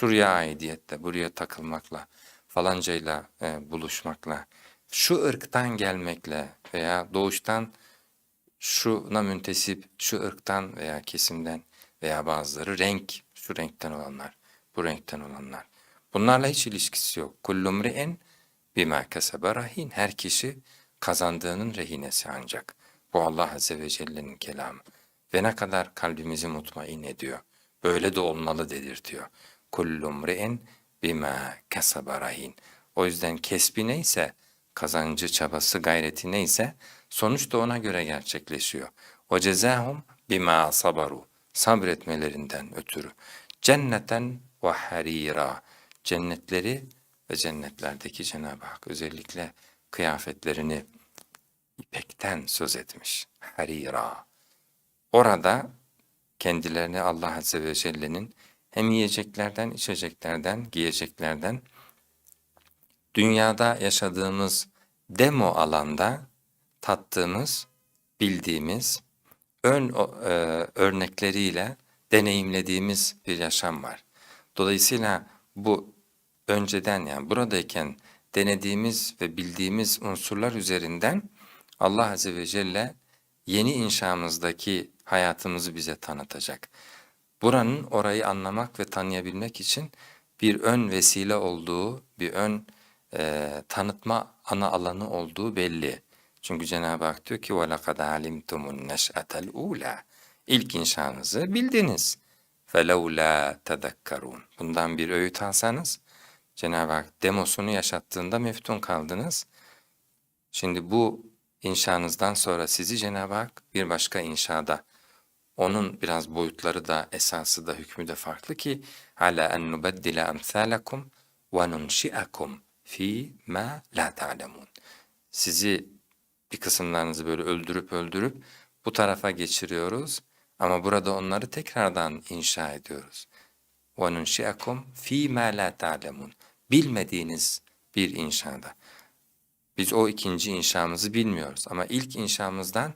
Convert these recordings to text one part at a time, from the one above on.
şuraya aidiyetle, buraya takılmakla, falancayla e, buluşmakla, şu ırktan gelmekle veya doğuştan şuna müntesip, şu ırktan veya kesimden veya bazıları renk, şu renkten olanlar, bu renkten olanlar. Bunlarla hiç ilişkisi yok. Kullu mri'in bima kesebe rahin. Her kişi kazandığının rehinesi ancak. Bu Allah Azze ve Celle'nin kelamı. Ve ne kadar kalbimizi mutmain ediyor. Böyle de olmalı dedirtiyor. Kullu mri'in bima kesebe rahin. O yüzden kesbi neyse, kazancı, çabası, gayreti neyse sonuç da ona göre gerçekleşiyor. O cezahum bima sabaru. Sabretmelerinden ötürü. Cenneten ve harira. Cennetleri ve cennetlerdeki Cenab-ı Hak özellikle kıyafetlerini ipekten söz etmiş. Harira. Orada kendilerini Allah Azze ve Celle'nin hem yiyeceklerden, içeceklerden, giyeceklerden, dünyada yaşadığımız demo alanda tattığımız, bildiğimiz, ön e, örnekleriyle deneyimlediğimiz bir yaşam var. Dolayısıyla bu önceden yani buradayken denediğimiz ve bildiğimiz unsurlar üzerinden Allah Azze ve Celle yeni inşamızdaki hayatımızı bize tanıtacak Buranın orayı anlamak ve tanıyabilmek için bir ön vesile olduğu, bir ön e, tanıtma ana alanı olduğu belli. Çünkü Cenab-ı Hak diyor ki وَلَقَدْ عَلِمْتُمُ النَّشْأَةَ الْعُولَى İlk inşanızı bildiniz. فَلَوْلَا تَذَكَّرُونَ Bundan bir öğüt alsanız, Cenab-ı Hak demosunu yaşattığında meftun kaldınız. Şimdi bu inşanızdan sonra sizi Cenab-ı Hak bir başka inşada, onun biraz boyutları da esası da hükmü de farklı ki ala en nubeddile emsalakum ve nunşiakum fi ma la ta'lemun. Sizi bir kısımlarınızı böyle öldürüp öldürüp bu tarafa geçiriyoruz ama burada onları tekrardan inşa ediyoruz. Ve nunşiakum fi ma la ta'lemun. Bilmediğiniz bir inşada. Biz o ikinci inşamızı bilmiyoruz ama ilk inşamızdan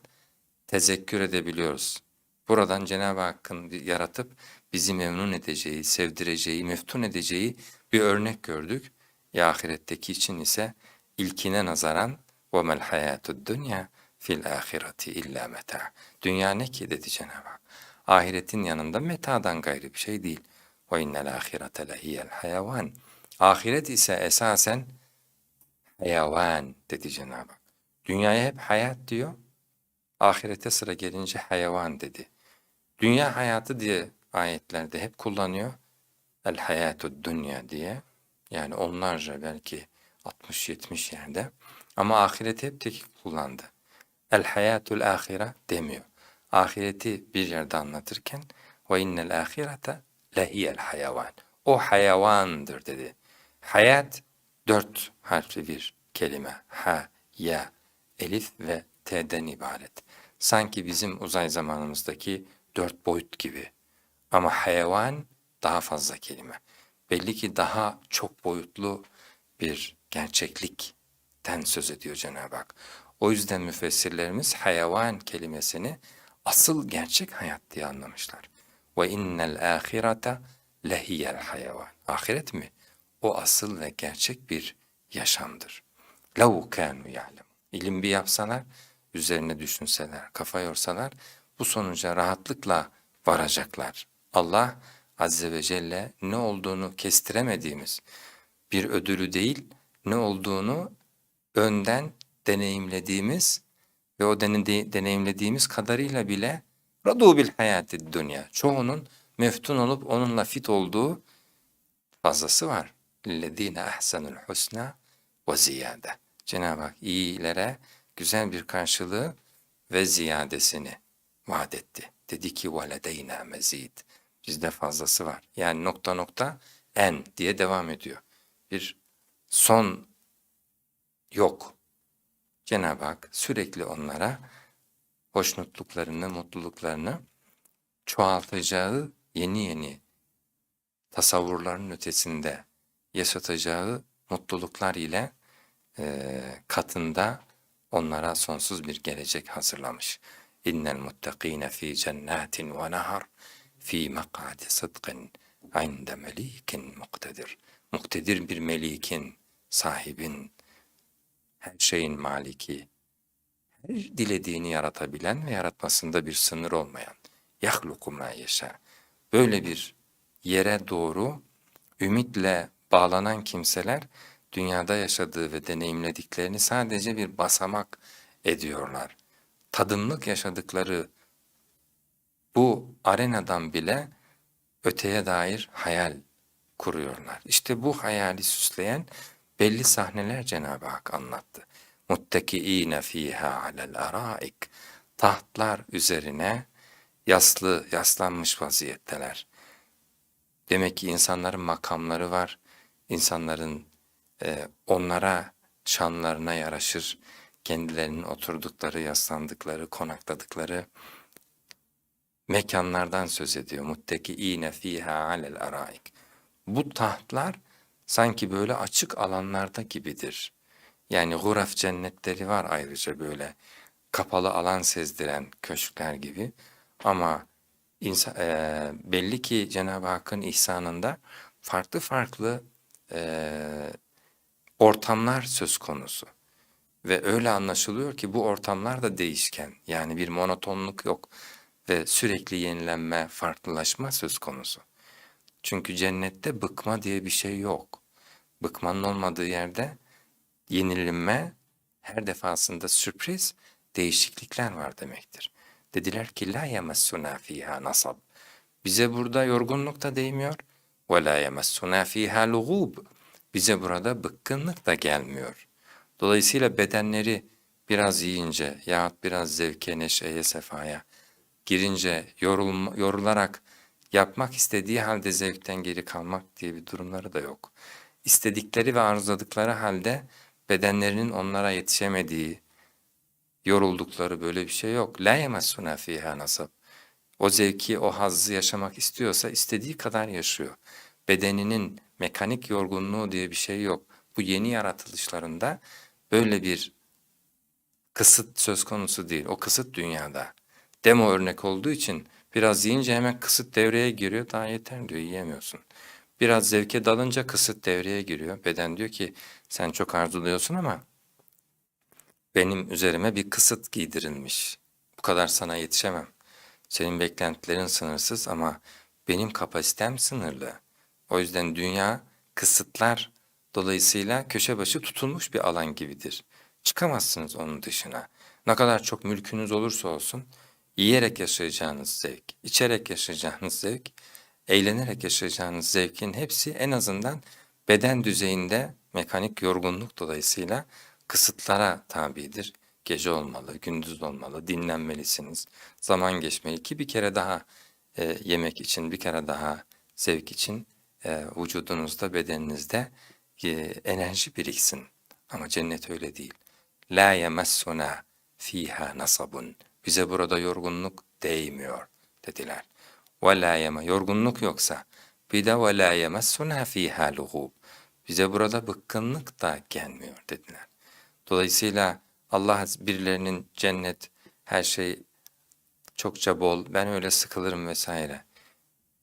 tezekkür edebiliyoruz. Buradan Cenab-ı Hakk'ın yaratıp bizi memnun edeceği, sevdireceği, meftun edeceği bir örnek gördük. Ya ahiretteki için ise ilkine nazaran وَمَا الْحَيَاتُ الدُّنْيَا fil ahireti illa meta. Dünya ne ki dedi Cenab-ı Hak. Ahiretin yanında metadan gayrı bir şey değil. Ve innel ahirete lehiyel hayavan. Ahiret ise esasen hayavan dedi Cenab-ı Hak. Dünyaya hep hayat diyor. Ahirete sıra gelince hayvan dedi. Dünya hayatı diye ayetlerde hep kullanıyor. El hayatud dünya diye. Yani onlarca belki 60-70 yerde. Ama ahireti hep tek kullandı. El hayatul ahire demiyor. Ahireti bir yerde anlatırken ve innel ahirete lehiyel hayvan. O hayvandır dedi. Hayat dört harfli bir kelime. Ha, ya, elif ve t'den ibaret. Sanki bizim uzay zamanımızdaki dört boyut gibi. Ama hayvan daha fazla kelime. Belli ki daha çok boyutlu bir gerçeklikten söz ediyor Cenab-ı Hak. O yüzden müfessirlerimiz hayvan kelimesini asıl gerçek hayat diye anlamışlar. Ve innel ahirete lehiyel hayvan. Ahiret mi? O asıl ve gerçek bir yaşamdır. Lev kânu ya'lem. İlim bir yapsalar, üzerine düşünseler, kafa yorsalar bu sonuca rahatlıkla varacaklar. Allah Azze ve Celle ne olduğunu kestiremediğimiz bir ödülü değil, ne olduğunu önden deneyimlediğimiz ve o deneyimlediğimiz kadarıyla bile radu bil hayati dünya. Çoğunun meftun olup onunla fit olduğu fazlası var. Lillezine ahsenul husna ve ziyade. Cenab-ı Hak iyilere güzel bir karşılığı ve ziyadesini vaat etti. Dedi ki veledeyna mezid. Bizde fazlası var. Yani nokta nokta en diye devam ediyor. Bir son yok. Cenab-ı Hak sürekli onlara hoşnutluklarını, mutluluklarını çoğaltacağı yeni yeni tasavvurların ötesinde yaşatacağı mutluluklar ile e, katında onlara sonsuz bir gelecek hazırlamış. İnnel muttakine fi cennetin ve nahar fi mak'adi sıdkın inde melikin üzerindedir. Muktedir bir melikin, sahibin, her şeyin maliki, her dilediğini yaratabilen ve yaratmasında bir sınır olmayan, yahluku ma yeşâ. Böyle bir yere doğru ümitle bağlanan kimseler dünyada yaşadığı ve deneyimlediklerini sadece bir basamak ediyorlar. Tadımlık yaşadıkları bu arenadan bile öteye dair hayal kuruyorlar. İşte bu hayali süsleyen belli sahneler Cenab-ı Hak anlattı. Muttekiîne fîhâ alel arâik. Tahtlar üzerine yaslı, yaslanmış vaziyetteler. Demek ki insanların makamları var. İnsanların e, onlara, şanlarına yaraşır, kendilerinin oturdukları, yaslandıkları, konakladıkları mekanlardan söz ediyor. Muttekiîne fîhâ alel arâik. Bu tahtlar sanki böyle açık alanlarda gibidir. Yani guraf cennetleri var ayrıca böyle kapalı alan sezdiren köşkler gibi. Ama insan, e, belli ki Cenab-ı Hakk'ın ihsanında farklı farklı e, ortamlar söz konusu. Ve öyle anlaşılıyor ki bu ortamlar da değişken. Yani bir monotonluk yok ve sürekli yenilenme, farklılaşma söz konusu. Çünkü cennette bıkma diye bir şey yok. Bıkmanın olmadığı yerde yenilinme, her defasında sürpriz, değişiklikler var demektir. Dediler ki la yemessuna fiha nasab. Bize burada yorgunluk da değmiyor. Ve la yemessuna fiha lugub. Bize burada bıkkınlık da gelmiyor. Dolayısıyla bedenleri biraz yiyince yahut biraz zevke, neşeye, sefaya girince yorulma, yorularak yapmak istediği halde zevkten geri kalmak diye bir durumları da yok. İstedikleri ve arzuladıkları halde bedenlerinin onlara yetişemediği, yoruldukları böyle bir şey yok. La yemessuna fiha nasab. O zevki, o hazzı yaşamak istiyorsa istediği kadar yaşıyor. Bedeninin mekanik yorgunluğu diye bir şey yok. Bu yeni yaratılışlarında böyle bir kısıt söz konusu değil. O kısıt dünyada. Demo örnek olduğu için biraz yiyince hemen kısıt devreye giriyor. Daha yeter diyor yiyemiyorsun. Biraz zevke dalınca kısıt devreye giriyor. Beden diyor ki sen çok arzuluyorsun ama benim üzerime bir kısıt giydirilmiş. Bu kadar sana yetişemem. Senin beklentilerin sınırsız ama benim kapasitem sınırlı. O yüzden dünya kısıtlar dolayısıyla köşe başı tutulmuş bir alan gibidir. Çıkamazsınız onun dışına. Ne kadar çok mülkünüz olursa olsun yiyerek yaşayacağınız zevk, içerek yaşayacağınız zevk, eğlenerek yaşayacağınız zevkin hepsi en azından beden düzeyinde mekanik yorgunluk dolayısıyla kısıtlara tabidir. Gece olmalı, gündüz olmalı, dinlenmelisiniz, zaman geçmeli ki bir kere daha e, yemek için, bir kere daha zevk için e, vücudunuzda, bedeninizde enerji biriksin. Ama cennet öyle değil. La yemessuna fiha nasabun. Bize burada yorgunluk değmiyor dediler. Ve la yeme yorgunluk yoksa bir de ve la yemessuna fiha lugub. Bize burada bıkkınlık da gelmiyor dediler. Dolayısıyla Allah birilerinin cennet her şey çokça bol ben öyle sıkılırım vesaire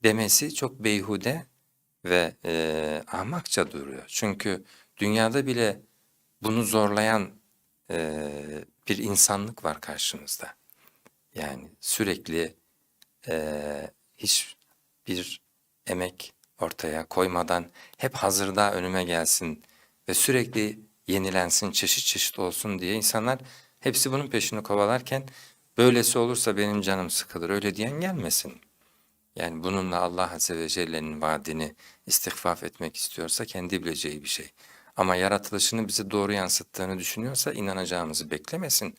demesi çok beyhude ve e, ahmakça duruyor. Çünkü dünyada bile bunu zorlayan e, bir insanlık var karşımızda. Yani sürekli e, hiç bir emek ortaya koymadan hep hazırda önüme gelsin ve sürekli yenilensin, çeşit çeşit olsun diye insanlar hepsi bunun peşini kovalarken böylesi olursa benim canım sıkılır öyle diyen gelmesin. Yani bununla Allah Azze ve Celle'nin vaadini istihfaf etmek istiyorsa kendi bileceği bir şey. Ama yaratılışını bize doğru yansıttığını düşünüyorsa inanacağımızı beklemesin.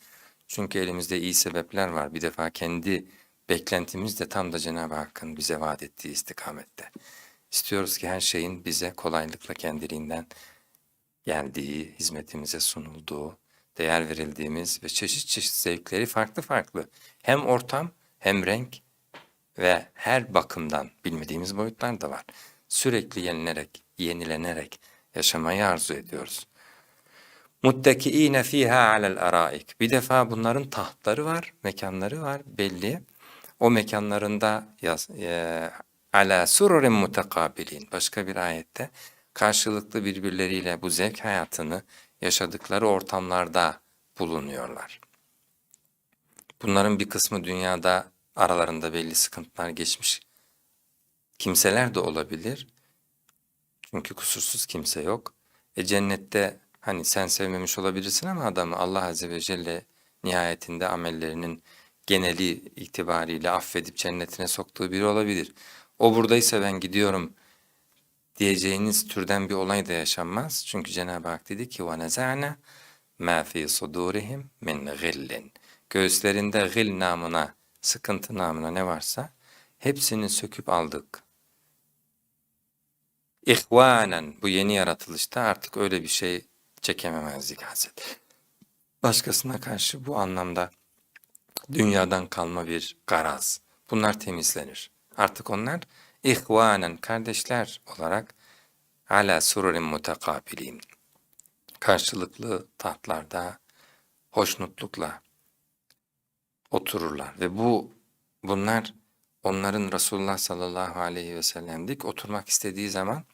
Çünkü elimizde iyi sebepler var. Bir defa kendi beklentimiz de tam da Cenab-ı Hakk'ın bize vaat ettiği istikamette. İstiyoruz ki her şeyin bize kolaylıkla kendiliğinden geldiği, hizmetimize sunulduğu, değer verildiğimiz ve çeşit çeşit zevkleri farklı farklı. Hem ortam hem renk ve her bakımdan bilmediğimiz boyutlar da var. Sürekli yenilerek, yenilenerek yaşamayı arzu ediyoruz. Muttekiine fiha alel araik. Bir defa bunların tahtları var, mekanları var belli. O mekanlarında yaz, e, ala sururin mutakabilin. Başka bir ayette karşılıklı birbirleriyle bu zevk hayatını yaşadıkları ortamlarda bulunuyorlar. Bunların bir kısmı dünyada aralarında belli sıkıntılar geçmiş kimseler de olabilir. Çünkü kusursuz kimse yok. E cennette hani sen sevmemiş olabilirsin ama adamı Allah Azze ve Celle nihayetinde amellerinin geneli itibariyle affedip cennetine soktuğu biri olabilir. O buradaysa ben gidiyorum diyeceğiniz türden bir olay da yaşanmaz. Çünkü Cenab-ı Hak dedi ki وَنَزَعْنَا مَا فِي صُدُورِهِمْ مِنْ غِلٍّ Göğüslerinde gil namına, sıkıntı namına ne varsa hepsini söküp aldık. İhvanen bu yeni yaratılışta artık öyle bir şey çekememezlik Hazret. Başkasına karşı bu anlamda dünyadan kalma bir garaz. Bunlar temizlenir. Artık onlar ihvanen kardeşler olarak ala sururin mutakabilin. Karşılıklı tahtlarda hoşnutlukla otururlar ve bu bunlar onların Resulullah sallallahu aleyhi ve sellem'dik oturmak istediği zaman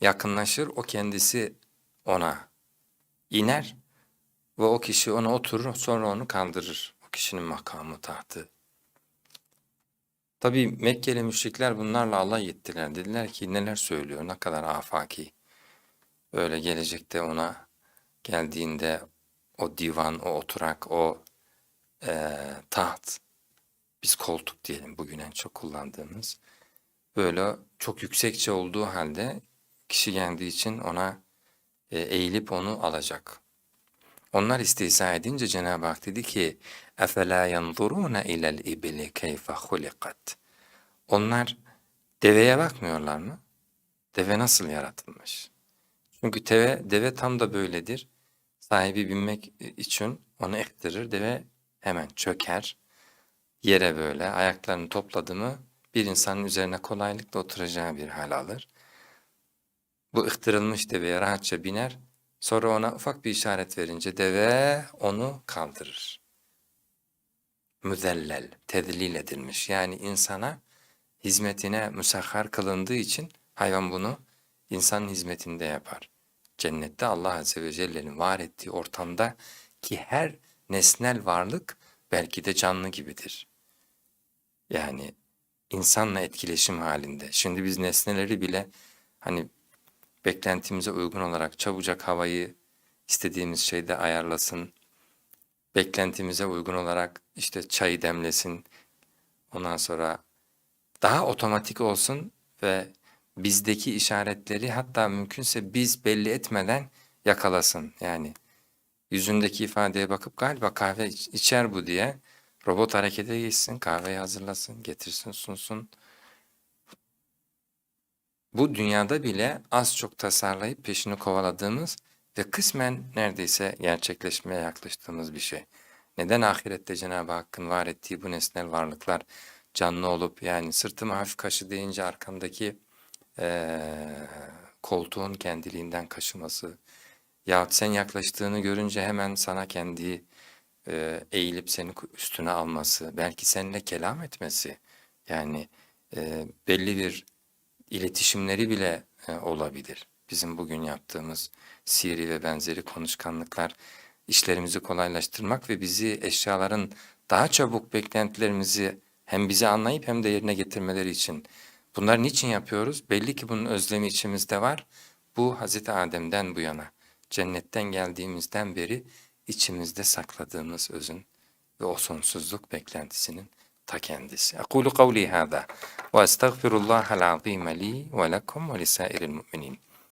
yakınlaşır o kendisi ona iner ve o kişi ona oturur sonra onu kaldırır. O kişinin makamı tahtı. Tabi Mekkeli müşrikler bunlarla alay ettiler. Dediler ki neler söylüyor ne kadar afaki. Öyle gelecekte ona geldiğinde o divan, o oturak, o eee, taht, biz koltuk diyelim bugün en çok kullandığımız. Böyle çok yüksekçe olduğu halde kişi geldiği için ona e, eğilip onu alacak. Onlar istihza edince Cenab-ı Hak dedi ki اَفَلَا يَنْظُرُونَ اِلَى الْاِبِلِ كَيْفَ خُلِقَتْ Onlar deveye bakmıyorlar mı? Deve nasıl yaratılmış? Çünkü deve, deve tam da böyledir. Sahibi binmek için onu ektirir. Deve hemen çöker. Yere böyle ayaklarını topladı mı bir insanın üzerine kolaylıkla oturacağı bir hal alır. Bu ıhtırılmış deveye rahatça biner. Sonra ona ufak bir işaret verince deve onu kaldırır. Müzellel, tedlil edilmiş. Yani insana hizmetine müsahhar kılındığı için hayvan bunu insanın hizmetinde yapar. Cennette Allah Azze ve Celle'nin var ettiği ortamda ki her nesnel varlık belki de canlı gibidir. Yani insanla etkileşim halinde. Şimdi biz nesneleri bile hani beklentimize uygun olarak çabucak havayı istediğimiz şeyde ayarlasın, beklentimize uygun olarak işte çayı demlesin, ondan sonra daha otomatik olsun ve bizdeki işaretleri hatta mümkünse biz belli etmeden yakalasın. Yani yüzündeki ifadeye bakıp galiba kahve iç- içer bu diye robot harekete geçsin, kahveyi hazırlasın, getirsin, sunsun. Bu dünyada bile az çok tasarlayıp peşini kovaladığımız ve kısmen neredeyse gerçekleşmeye yaklaştığımız bir şey. Neden ahirette Cenab-ı Hakk'ın var ettiği bu nesnel varlıklar canlı olup yani sırtımı hafif kaşı deyince arkandaki eee, koltuğun kendiliğinden kaşıması yahut sen yaklaştığını görünce hemen sana kendi eee, eğilip seni üstüne alması, belki seninle kelam etmesi yani eee, belli bir iletişimleri bile e, olabilir. Bizim bugün yaptığımız siri ve benzeri konuşkanlıklar işlerimizi kolaylaştırmak ve bizi eşyaların daha çabuk beklentilerimizi hem bizi anlayıp hem de yerine getirmeleri için. Bunları niçin yapıyoruz? Belli ki bunun özlemi içimizde var. Bu Hazreti Adem'den bu yana, cennetten geldiğimizden beri içimizde sakladığımız özün ve o sonsuzluk beklentisinin ta kendisi. Ekulu kavli hâzâ ve estağfirullahal azîme li ve lekum ve lisairil mu'minin.